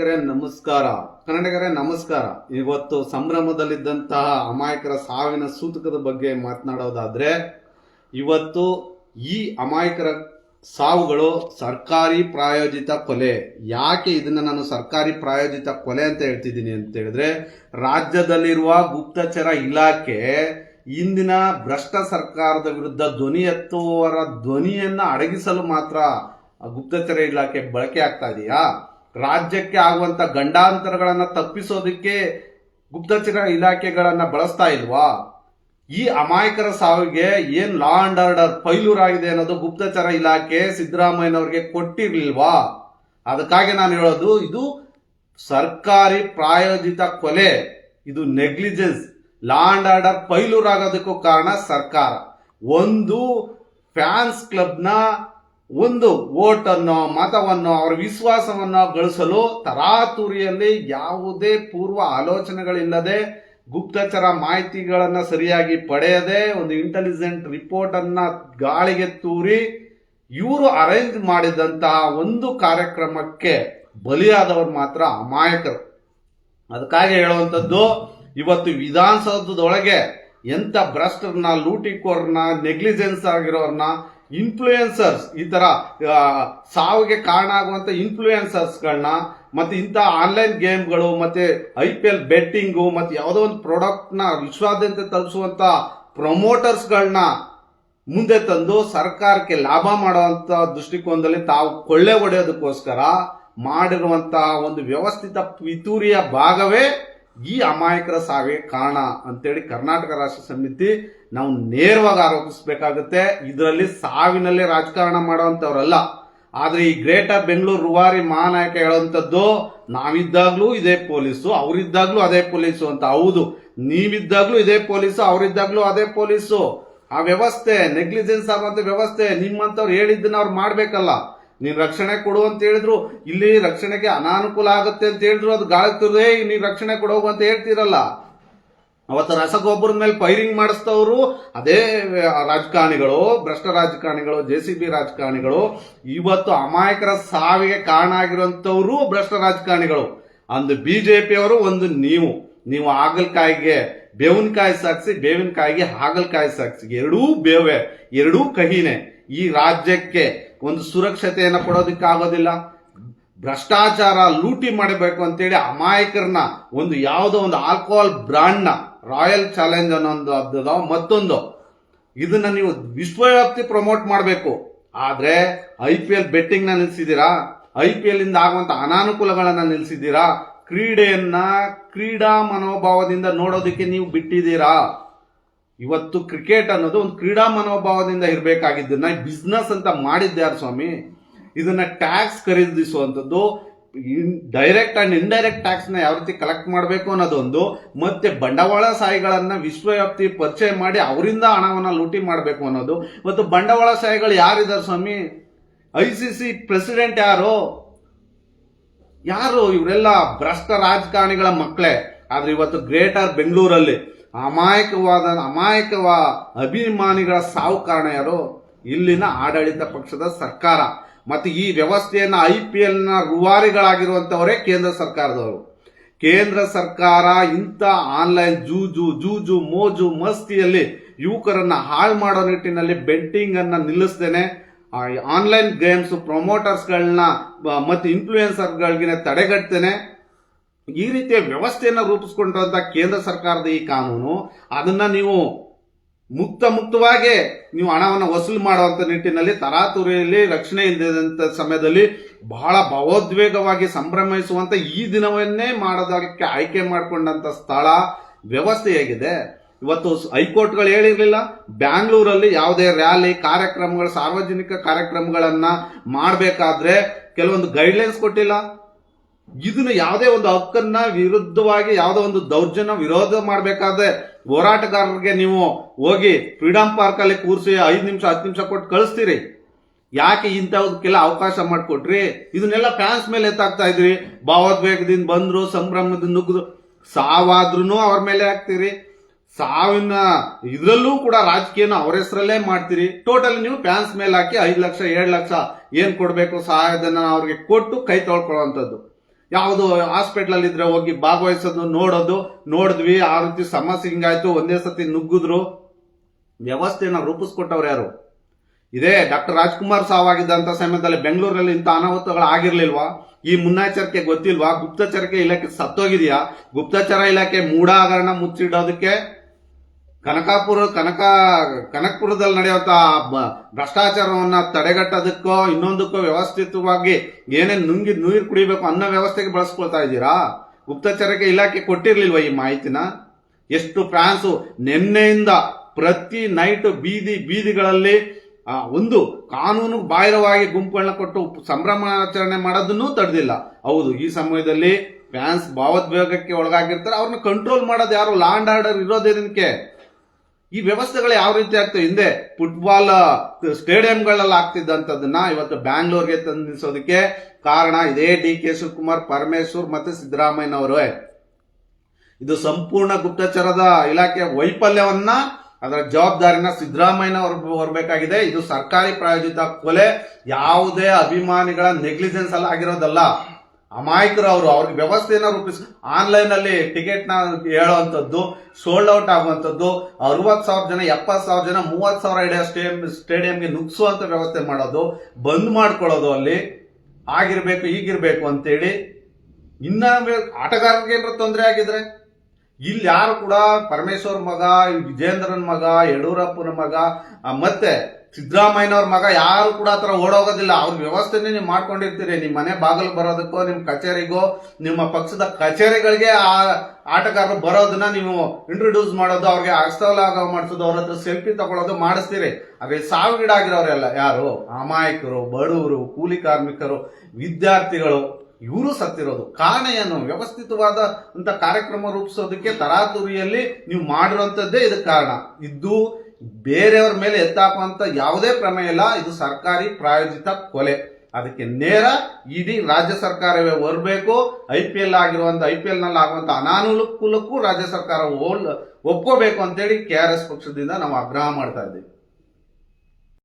ನಮಸ್ಕಾರ. ಕನ್ನಡಿಗರೇ ನಮಸ್ಕಾರ. ಇವತ್ತು ಸಂಭ್ರಮದಲ್ಲಿದ್ದಂತಹ ಅಮಾಯಕರ ಸಾವಿನ ಸೂತಕದ ಬಗ್ಗೆ ಮಾತನಾಡೋದಾದ್ರೆ, ಇವತ್ತು ಈ ಅಮಾಯಕರ ಸಾವುಗಳು ಸರ್ಕಾರಿ ಪ್ರಾಯೋಜಿತ ಕೊಲೆ. ಯಾಕೆ ಇದನ್ನ ನಾನು ಸರ್ಕಾರಿ ಪ್ರಾಯೋಜಿತ ಕೊಲೆ ಅಂತ ಹೇಳ್ತಿದ್ದೀನಿ ಅಂತ ಹೇಳಿದ್ರೆ, ರಾಜ್ಯದಲ್ಲಿರುವ ಗುಪ್ತಚರ ಇಲಾಖೆ ಇಂದಿನ ಭ್ರಷ್ಟ ಸರ್ಕಾರದ ವಿರುದ್ಧ ಧ್ವನಿ ಎತ್ತುವವರ ಧ್ವನಿಯನ್ನ ಅಡಗಿಸಲು ಮಾತ್ರ ಗುಪ್ತಚರ ಇಲಾಖೆ ಬಳಕೆ ಆಗ್ತಾ ಇದೆಯಾ? ರಾಜ್ಯಕ್ಕೆ ಆಗುವಂತ ಗಂಡಾಂತರಗಳನ್ನು ತಪ್ಪಿಸೋದಕ್ಕೆ ಗುಪ್ತಚರ ಇಲಾಖೆಗಳನ್ನು ಬಳಸ್ತಾ ಇಲ್ವಾ? ಈ ಅಮಾಯಕರ ಸಾವಿಗೆ ಏನ್ ಲಾ ಅಂಡ್ ಆರ್ಡರ್ ಫೈಲೂರಾಗಿದೆ ಅನ್ನೋದು ಗುಪ್ತಚರ ಇಲಾಖೆ ಸಿದ್ದರಾಮಯ್ಯನವ್ರಿಗೆ ಕೊಟ್ಟಿರ್ಲಿಲ್ವಾ? ಅದಕ್ಕಾಗಿ ನಾನು ಹೇಳೋದು, ಇದು ಸರ್ಕಾರಿ ಪ್ರಾಯೋಜಿತ ಕೊಲೆ. ಇದು negligence. Law and order failure ಆಗೋದಕ್ಕೂ ಕಾರಣ ಸರ್ಕಾರ. ಒಂದು ಫ್ಯಾನ್ಸ್ ಕ್ಲಬ್ನ ಒಂದು ವೋಟ್ ಅನ್ನು ಮತವನ್ನು, ಅವರ ವಿಶ್ವಾಸವನ್ನು ಗಳಿಸಲು ತರಾತುರಿಯಲ್ಲಿ ಯಾವುದೇ ಪೂರ್ವ ಆಲೋಚನೆಗಳಿಲ್ಲದೆ ಗುಪ್ತಚರ ಮಾಹಿತಿಗಳನ್ನ ಸರಿಯಾಗಿ ಪಡೆಯದೆ ಒಂದು ಇಂಟೆಲಿಜೆಂಟ್ ರಿಪೋರ್ಟ್ ಅನ್ನ ಗಾಳಿಗೆ ತೂರಿ ಇವರು ಅರೇಂಜ್ ಮಾಡಿದಂತಹ ಒಂದು ಕಾರ್ಯಕ್ರಮಕ್ಕೆ ಬಲಿಯಾದವರು ಮಾತ್ರ ಅಮಾಯಕರು. ಅದಕ್ಕಾಗಿ ಹೇಳುವಂಥದ್ದು, ಇವತ್ತು ವಿಧಾನಸೌಧದೊಳಗೆ ಎಂತ ಭ್ರಷ್ಟರನ್ನ ಲೂಟಿಕೋರ್ನ ನೆಗ್ಲಿಜೆನ್ಸ್ ಆಗಿರೋರ್ನ ಇನ್ಫ್ಲೂಯೆನ್ಸರ್ಸ್ ಈ ಥರ ಸಾವಿಗೆ ಕಾರಣ ಆಗುವಂಥ ಇನ್ಫ್ಲೂಯೆನ್ಸರ್ಸ್ಗಳನ್ನ ಮತ್ತು ಇಂಥ ಆನ್ಲೈನ್ ಗೇಮ್ಗಳು ಮತ್ತು ಐ ಪಿ ಎಲ್ ಬೆಟ್ಟಿಂಗು ಮತ್ತು ಯಾವುದೋ ಒಂದು ಪ್ರಾಡಕ್ಟ್ನ ವಿಶ್ವಾದ್ಯಂತ ತಲುಪಿಸುವಂಥ ಪ್ರಮೋಟರ್ಸ್ಗಳನ್ನ ಮುಂದೆ ತಂದು ಸರ್ಕಾರಕ್ಕೆ ಲಾಭ ಮಾಡುವಂಥ ದೃಷ್ಟಿಕೋನದಲ್ಲಿ ತಾವು ಕೊಳ್ಳೆ ಹೊಡೆಯೋದಕ್ಕೋಸ್ಕರ ಮಾಡಿರುವಂತಹ ಒಂದು ವ್ಯವಸ್ಥಿತ ಪಿತೂರಿಯ ಭಾಗವೇ ಈ ಅಮಾಯಕರ ಸಾವಿಗೆ ಕಾರಣ ಅಂತೇಳಿ ಕರ್ನಾಟಕ ರಾಷ್ಟ್ರ ಸಮಿತಿ ನಾವು ನೇರವಾಗಿ ಆರೋಪಿಸಬೇಕಾಗುತ್ತೆ. ಇದರಲ್ಲಿ ಸಾವಿನಲ್ಲಿ ರಾಜಕಾರಣ ಮಾಡುವಂತವ್ರಲ್ಲ ಆದ್ರೆ ಈ ಗ್ರೇಟರ್ ಬೆಂಗಳೂರು ರುವಾರಿ ಮಹಾನಾಯಕ ಹೇಳುವಂಥದ್ದು, ನಾವಿದ್ದಾಗ್ಲೂ ಇದೇ ಪೊಲೀಸು, ಅವರಿದ್ದಾಗ್ಲೂ ಅದೇ ಪೊಲೀಸು ಅಂತ. ಹೌದು, ನೀವಿದ್ದಾಗ್ಲೂ ಇದೇ ಪೊಲೀಸು, ಅವರಿದ್ದಾಗ್ಲೂ ಅದೇ ಪೊಲೀಸು. ಆ ವ್ಯವಸ್ಥೆ, ನೆಗ್ಲಿಜೆನ್ಸ್ ಆಗುವಂತ ವ್ಯವಸ್ಥೆ ನಿಮ್ಮಂತವ್ರು ಹೇಳಿದ್ದನ್ನ ಅವ್ರು ಮಾಡ್ಬೇಕಲ್ಲ. ನೀನ್ ರಕ್ಷಣೆ ಕೊಡು ಅಂತ ಹೇಳಿದ್ರು, ಇಲ್ಲಿ ರಕ್ಷಣೆಗೆ ಅನಾನುಕೂಲ ಆಗುತ್ತೆ ಅಂತ ಹೇಳಿದ್ರು, ಅದು ಗಾಳಿ ತುರ್ದೇ ನೀನ್ ರಕ್ಷಣೆ ಕೊಡೋಗು ಅಂತ ಹೇಳ್ತಿರಲ್ಲ. ಅವತ್ತು ರಸಗೊಬ್ಬರದ ಮೇಲೆ ಫೈರಿಂಗ್ ಮಾಡಿಸ್ತವರು, ಅದೇ ರಾಜಕಾರಣಿಗಳು, ಭ್ರಷ್ಟ ರಾಜಕಾರಣಿಗಳು, ಜೆ ಸಿ ಬಿ ರಾಜಕಾರಣಿಗಳು, ಇವತ್ತು ಅಮಾಯಕರ ಸಾವಿಗೆ ಕಾರಣ ಆಗಿರುವಂತವ್ರು ಭ್ರಷ್ಟ ರಾಜಕಾರಣಿಗಳು. ಒಂದು ಬಿಜೆಪಿಯವರು ಒಂದು ನೀವು. ನೀವು ಹಾಗಲಕಾಯಿಗೆ ಬೇವಿನಕಾಯಿ ಸಾಕ್ಸಿ, ಬೇವಿನಕಾಯಿಗೆ ಹಾಗಲಕಾಯಿ ಸಾಕ್ಸಿ. ಎರಡೂ ಬೇವೆ, ಎರಡೂ ಕಹಿನೇ. ಈ ರಾಜ್ಯಕ್ಕೆ ಒಂದು ಸುರಕ್ಷತೆಯನ್ನು ಕೊಡೋದಕ್ಕೆ ಆಗೋದಿಲ್ಲ ಭ್ರಷ್ಟಾಚಾರ ಲೂಟಿ ಮಾಡಬೇಕು ಅಂತೇಳಿ ಅಮಾಯಕರನ್ನ ಒಂದು ಯಾವುದೋ ಒಂದು ಆಲ್ಕೋಹಾಲ್ ಬ್ರ್ಯಾಂಡ್ನ ರಾಯಲ್ ಚಾಲೆಂಜ್ ಅನ್ನೋ ಒಂದು ಮತ್ತೊಂದು, ಇದನ್ನ ನೀವು ವಿಶ್ವವ್ಯಾಪ್ತಿ ಪ್ರಮೋಟ್ ಮಾಡಬೇಕು. ಆದ್ರೆ ಐ ಪಿ ಎಲ್ ಬೆಟ್ಟಿಂಗ್ನ ನಿಲ್ಸಿದ್ದೀರಾ? ಐ ಪಿ ಎಲ್ ಇಂದ ಆಗುವಂತ ಅನಾನುಕೂಲಗಳನ್ನ ನಿಲ್ಸಿದ್ದೀರಾ? ಕ್ರೀಡೆಯನ್ನ ಕ್ರೀಡಾ ಮನೋಭಾವದಿಂದ ನೋಡೋದಕ್ಕೆ ನೀವು ಬಿಟ್ಟಿದ್ದೀರಾ? ಇವತ್ತು ಕ್ರಿಕೆಟ್ ಅನ್ನೋದು ಒಂದು ಕ್ರೀಡಾ ಮನೋಭಾವದಿಂದ ಇರಬೇಕಾಗಿದ್ದನ್ನ ಬಿಸ್ನೆಸ್ ಅಂತ ಮಾಡಿದ್ಯಾರು ಸ್ವಾಮಿ? ಇದನ್ನ ಟ್ಯಾಕ್ಸ್ ಖರೀದಿಸುವಂಥದ್ದು ಡೈರೆಕ್ಟ್ ಅಂಡ್ ಇಂಡೈರೆಕ್ಟ್ ಟ್ಯಾಕ್ಸ್ನ ಯಾವ ರೀತಿ ಕಲೆಕ್ಟ್ ಮಾಡಬೇಕು ಅನ್ನೋದೊಂದು, ಮತ್ತೆ ಬಂಡವಾಳ ಸಾಯಿಗಳನ್ನ ವಿಶ್ವವ್ಯಾಪ್ತಿ ಪರಿಚಯ ಮಾಡಿ ಅವರಿಂದ ಹಣವನ್ನ ಲೂಟಿ ಮಾಡಬೇಕು ಅನ್ನೋದು. ಇವತ್ತು ಬಂಡವಾಳ ಸಾಯಿಗಳು ಯಾರಿದ್ದಾರೆ ಸ್ವಾಮಿ? ಐ ಸಿ ಸಿ ಪ್ರೆಸಿಡೆಂಟ್ ಯಾರು? ಯಾರು? ಇವರೆಲ್ಲ ಭ್ರಷ್ಟ ರಾಜಕಾರಣಿಗಳ ಮಕ್ಕಳೇ. ಆದ್ರೆ ಇವತ್ತು ಗ್ರೇಟರ್ ಬೆಂಗಳೂರಲ್ಲಿ ಅಮಾಯಕವಾದ, ಅಮಾಯಕವ ಅಭಿಮಾನಿಗಳ ಸಾವು ಕಾರಣ ಯಾರು? ಇಲ್ಲಿನ ಆಡಳಿತ ಪಕ್ಷದ ಸರ್ಕಾರ. ಮತ್ತು ಈ ವ್ಯವಸ್ಥೆಯನ್ನ ಐ ಪಿ ಎಲ್ನ ರೂವಾರಿಗಳಾಗಿರುವಂತವರೇ ಕೇಂದ್ರ ಸರ್ಕಾರದವರು. ಕೇಂದ್ರ ಸರ್ಕಾರ ಇಂಥ ಆನ್ಲೈನ್ ಜೂಜು ಜೂಜು, ಮೋಜು, ಮಸ್ತಿಯಲ್ಲಿ ಯುವಕರನ್ನು ಹಾಳು ಮಾಡೋ ನಿಟ್ಟಿನಲ್ಲಿ ಅನ್ನ ನಿಲ್ಲಿಸ್ತೇನೆ ಆನ್ಲೈನ್ ಗೇಮ್ಸ್ ಪ್ರಮೋಟರ್ಸ್ಗಳನ್ನ ಮತ್ತು ಇನ್ಫ್ಲೂಯೆನ್ಸರ್ಗಳಿಗೆ ತಡೆಗಟ್ತೇನೆ. ಈ ರೀತಿಯ ವ್ಯವಸ್ಥೆಯನ್ನು ರೂಪಿಸ್ಕೊಂಡಿರುವಂತ ಕೇಂದ್ರ ಸರ್ಕಾರದ ಈ ಕಾನೂನು, ಅದನ್ನ ನೀವು ಮುಕ್ತ ಮುಕ್ತವಾಗಿ ನೀವು ಹಣವನ್ನು ವಸೂಲು ಮಾಡುವಂಥ ನಿಟ್ಟಿನಲ್ಲಿ ತರಾತುರಿಯಲ್ಲಿ ರಕ್ಷಣೆ ಇಲ್ಲದಂತ ಸಮಯದಲ್ಲಿ ಬಹಳ ಭಾವೋದ್ವೇಗವಾಗಿ ಸಂಭ್ರಮಿಸುವಂತ ಈ ದಿನವನ್ನೇ ಮಾಡೋದಕ್ಕೆ ಆಯ್ಕೆ ಮಾಡಿಕೊಂಡಂತ ಸ್ಥಳ ವ್ಯವಸ್ಥೆ ಹೇಗಿದೆ. ಇವತ್ತು ಹೈಕೋರ್ಟ್ಗಳು ಹೇಳಿರಲಿಲ್ಲ, ಬ್ಯಾಂಗ್ಳೂರಲ್ಲಿ ಯಾವುದೇ ರ್ಯಾಲಿ, ಕಾರ್ಯಕ್ರಮಗಳು, ಸಾರ್ವಜನಿಕ ಕಾರ್ಯಕ್ರಮಗಳನ್ನ ಮಾಡಬೇಕಾದ್ರೆ ಕೆಲವೊಂದು ಗೈಡ್ಲೈನ್ಸ್ ಕೊಟ್ಟಿಲ್ಲ. ಇದನ್ನ ಯಾವುದೇ ಒಂದು ಹಕ್ಕನ್ನ ವಿರುದ್ಧವಾಗಿ ಯಾವುದೋ ಒಂದು ದೌರ್ಜನ್ಯ ವಿರೋಧ ಮಾಡಬೇಕಾದ್ರೆ ಹೋರಾಟಗಾರರಿಗೆ ನೀವು ಹೋಗಿ ಫ್ರೀಡಮ್ ಪಾರ್ಕ್ ಅಲ್ಲಿ ಕೂರಿಸಿ ಐದು ನಿಮಿಷ, ಹತ್ತು ನಿಮಿಷ ಕೊಟ್ಟು ಕಳಿಸ್ತೀರಿ. ಯಾಕೆ ಇಂಥವಕ್ಕೆಲ್ಲ ಅವಕಾಶ ಮಾಡಿಕೊಟ್ರಿ? ಇದನ್ನೆಲ್ಲ ಫ್ಯಾನ್ಸ್ ಮೇಲೆ ಎತ್ತಾಕ್ತಾ ಇದ್ರಿ. ಭಾವೋದ್ವೇಗದಿಂದ ಬಂದ್ರು, ಸಂಭ್ರಮದಿಂದ ನುಗ್ಗಿದ್ರು ಸಾವಾದ್ರೂ ಅವ್ರ ಮೇಲೆ ಹಾಕ್ತೀರಿ. ಸಾವಿನ ಇದರಲ್ಲೂ ಕೂಡ ರಾಜಕೀಯನ ಅವ್ರ ಹೆಸರಲ್ಲೇ ಮಾಡ್ತೀರಿ. ಟೋಟಲ್ ನೀವು ಫ್ಯಾನ್ಸ್ ಮೇಲೆ ಹಾಕಿ ಐದು ಲಕ್ಷ, ಏಳು ಲಕ್ಷ ಏನ್ ಕೊಡಬೇಕು ಸಹಾಯಧನ ಅವ್ರಿಗೆ ಕೊಟ್ಟು ಕೈ ತೊಳ್ಕೊಳ್ಳುವಂಥದ್ದು. ಯಾವುದು ಹಾಸ್ಪಿಟ್ಲಲ್ಲಿ ಇದ್ರೆ ಹೋಗಿ ಭಾಗವಹಿಸೋದು, ನೋಡೋದು, ನೋಡಿದ್ವಿ, ಆ ರೀತಿ ಸಮಸ್ಯೆ ಹಿಂಗಾಯ್ತು, ಒಂದೇ ಸತಿ ನುಗ್ಗಿದ್ರು. ವ್ಯವಸ್ಥೆನ ರೂಪಿಸ್ಕೊಟ್ಟವ್ರು ಯಾರು? ಇದೇ ಡಾಕ್ಟರ್ ರಾಜ್ಕುಮಾರ್ ಸಾವಾಗಿದ್ದಂತ ಸಮಯದಲ್ಲಿ ಬೆಂಗಳೂರಲ್ಲಿ ಇಂಥ ಅನಾಹುತಗಳು ಆಗಿರ್ಲಿಲ್ವಾ? ಈ ಮುನ್ನೆಚ್ಚರಿಕೆ ಗೊತ್ತಿಲ್ವಾ? ಗುಪ್ತಚರಿಕೆ ಇಲಾಖೆ ಸತ್ತೋಗಿದೆಯಾ? ಗುಪ್ತಚರ ಇಲಾಖೆ ಮೂಢಾಗರಣ ಮುಚ್ಚಿಡೋದಕ್ಕೆ ಕನಕಾಪುರ, ಕನಕ, ಕನಕಪುರದಲ್ಲಿ ನಡೆಯುವಂತ ಭ್ರಷ್ಟಾಚಾರವನ್ನು ತಡೆಗಟ್ಟೋದಕ್ಕೋ, ಇನ್ನೊಂದಕ್ಕೋ ವ್ಯವಸ್ಥಿತವಾಗಿ ಏನೇನು ನುಂಗಿ ನೀರು ಕುಡಿಬೇಕು ಅನ್ನೋ ವ್ಯವಸ್ಥೆಗೆ ಬಳಸ್ಕೊಳ್ತಾ ಇದ್ದೀರಾ? ಗುಪ್ತಚರಕ್ಕೆ ಇಲಾಖೆ ಕೊಟ್ಟಿರಲಿಲ್ವ ಈ ಮಾಹಿತಿನ? ಎಷ್ಟು ಫ್ರಾನ್ಸು ನಿನ್ನೆಯಿಂದ ಪ್ರತಿ ನೈಟ್ ಬೀದಿ ಬೀದಿಗಳಲ್ಲಿ ಒಂದು ಕಾನೂನು ಬಾಹಿರವಾಗಿ ಗುಂಪುಗಳನ್ನ ಕೊಟ್ಟು ಸಂಭ್ರಮಾಚರಣೆ ಮಾಡೋದನ್ನೂ ತಡೆದಿಲ್ಲ. ಹೌದು, ಈ ಸಮಯದಲ್ಲಿ ಫ್ಯಾನ್ಸ್ ಭಾವೋದ್ವೇಗಕ್ಕೆ ಒಳಗಾಗಿರ್ತಾರೆ. ಅವ್ರನ್ನ ಕಂಟ್ರೋಲ್ ಮಾಡೋದು ಯಾರು? ಲಾ ಅಂಡ್ ಆರ್ಡರ್ ಇರೋದೇನಕ್ಕೆ? ಈ ವ್ಯವಸ್ಥೆಗಳು ಯಾವ ರೀತಿ ಆಗ್ತವೆ? ಹಿಂದೆ ಫುಟ್ಬಾಲ್ ಸ್ಟೇಡಿಯಂಗಳಲ್ಲಿ ಆಗ್ತಿದ್ದಂಥದ್ದನ್ನ ಇವತ್ತು ಬ್ಯಾಂಗ್ಳೂರ್ಗೆ ತಂದಿಸೋದಕ್ಕೆ ಕಾರಣ ಇದೇ ಡಿ ಕೆ ಶಿವಕುಮಾರ್, ಪರಮೇಶ್ವರ್ ಮತ್ತೆ ಸಿದ್ದರಾಮಯ್ಯನವರೇ. ಇದು ಸಂಪೂರ್ಣ ಗುಪ್ತಚರದ ಇಲಾಖೆಯ ವೈಫಲ್ಯವನ್ನ ಅದರ ಜವಾಬ್ದಾರಿನ ಸಿದ್ದರಾಮಯ್ಯನವರು ಹೊರಬೇಕಾಗಿದೆ. ಇದು ಸರ್ಕಾರಿ ಪ್ರಾಯೋಜಿತ ಕೊಲೆ. ಯಾವುದೇ ಅಭಿಮಾನಿಗಳ ನೆಗ್ಲಿಜೆನ್ಸ್ ಅಲ್ಲ ಆಗಿರೋದಲ್ಲ. ಅಮಾಯಕರು ಅವರು, ಅವ್ರಿಗೆ ವ್ಯವಸ್ಥೆನ ರೂಪಿಸಿ ಆನ್ಲೈನ್ ಅಲ್ಲಿ ಟಿಕೆಟ್ನ ಹೇಳುವಂಥದ್ದು ಸೋಲ್ಡ್ ಔಟ್ ಆಗುವಂಥದ್ದು, ಅರವತ್ತು ಸಾವಿರ ಜನ, ಎಪ್ಪತ್ತು ಸಾವಿರ ಜನ, ಮೂವತ್ತು ಸಾವಿರ ಐಡಿಯಾ ಸ್ಟೇಡಿಯಂ ಸ್ಟೇಡಿಯಂಗೆ ನುಗ್ಸುವಂಥ ವ್ಯವಸ್ಥೆ ಮಾಡೋದು, ಬಂದ್ ಮಾಡ್ಕೊಳ್ಳೋದು ಅಲ್ಲಿ, ಆಗಿರಬೇಕು, ಈಗಿರಬೇಕು ಅಂತೇಳಿ, ಇನ್ನ ಆಟಗಾರರಿಗೆ ಏನಾರ ತೊಂದರೆ ಆಗಿದ್ರೆ, ಇಲ್ಲಿ ಯಾರು ಕೂಡ ಪರಮೇಶ್ವರ್ ಮಗ, ವಿಜೇಂದ್ರನ್ ಮಗ, ಯಡಿಯೂರಪ್ಪನ ಮಗ ಮತ್ತೆ ಸಿದ್ದರಾಮಯ್ಯನವ್ರ ಮಗ ಯಾರು ಕೂಡ ಆ ಥರ ಓಡೋಗೋದಿಲ್ಲ. ಅವ್ರ ವ್ಯವಸ್ಥೆನೇ ನೀವು ಮಾಡ್ಕೊಂಡಿರ್ತೀರಿ. ನಿಮ್ಮ ಮನೆ ಬಾಗಿಲು ಬರೋದಕ್ಕೋ ನಿಮ್ಮ ಕಚೇರಿಗೋ, ನಿಮ್ಮ ಪಕ್ಷದ ಕಚೇರಿಗಳಿಗೆ ಆ ಆಟಗಾರರು ಬರೋದನ್ನ ನೀವು ಇಂಟ್ರೊಡ್ಯೂಸ್ ಮಾಡೋದು, ಅವ್ರಿಗೆ ಅಸ್ತಲಾಗ ಮಾಡಿಸೋದು, ಅವ್ರ ಹತ್ರ ಸೆಲ್ಫಿ ತಗೊಳ್ಳೋದು ಮಾಡಿಸ್ತೀರಿ. ಆದರೆ ಸಾವಿಗೀಡಾಗಿರೋರೆಲ್ಲ ಯಾರು? ಅಮಾಯಕರು, ಬಡವರು, ಕೂಲಿ ಕಾರ್ಮಿಕರು, ವಿದ್ಯಾರ್ಥಿಗಳು, ಇವರು ಸತ್ತಿರೋದು. ಕಾರಣ ಏನು ವ್ಯವಸ್ಥಿತವಾದ ಅಂತ ಕಾರ್ಯಕ್ರಮ ರೂಪಿಸೋದಕ್ಕೆ ತರಾತುರಿಯಲ್ಲಿ ನೀವು ಮಾಡಿರುವಂತದ್ದೇ ಇದಕ್ಕೆ ಕಾರಣ. ಇದು ಬೇರೆಯವ್ರ ಮೇಲೆ ಎತ್ತಾಕುವಂತ ಯಾವುದೇ ಪ್ರಮೇಯ ಇಲ್ಲ. ಇದು ಸರ್ಕಾರಿ ಪ್ರಾಯೋಜಿತ ಕೊಲೆ. ಅದಕ್ಕೆ ನೇರ ಇಡೀ ರಾಜ್ಯ ಸರ್ಕಾರವೇ ಹೊರಬೇಕು. ಐ ಪಿ ಎಲ್ ಆಗಿರುವಂಥ ಐ ಪಿ ಎಲ್ನಲ್ಲಿ ನಲ್ಲಿ ಆಗುವಂತ ಅನಾನುಕೂಲಕ್ಕೂ ರಾಜ್ಯ ಸರ್ಕಾರ ಒಪ್ಕೋಬೇಕು ಅಂತೇಳಿ ಕೆ ಆರ್ ಎಸ್ ಪಕ್ಷದಿಂದ ನಾವು ಆಗ್ರಹ ಮಾಡ್ತಾ ಇದ್ದೀವಿ.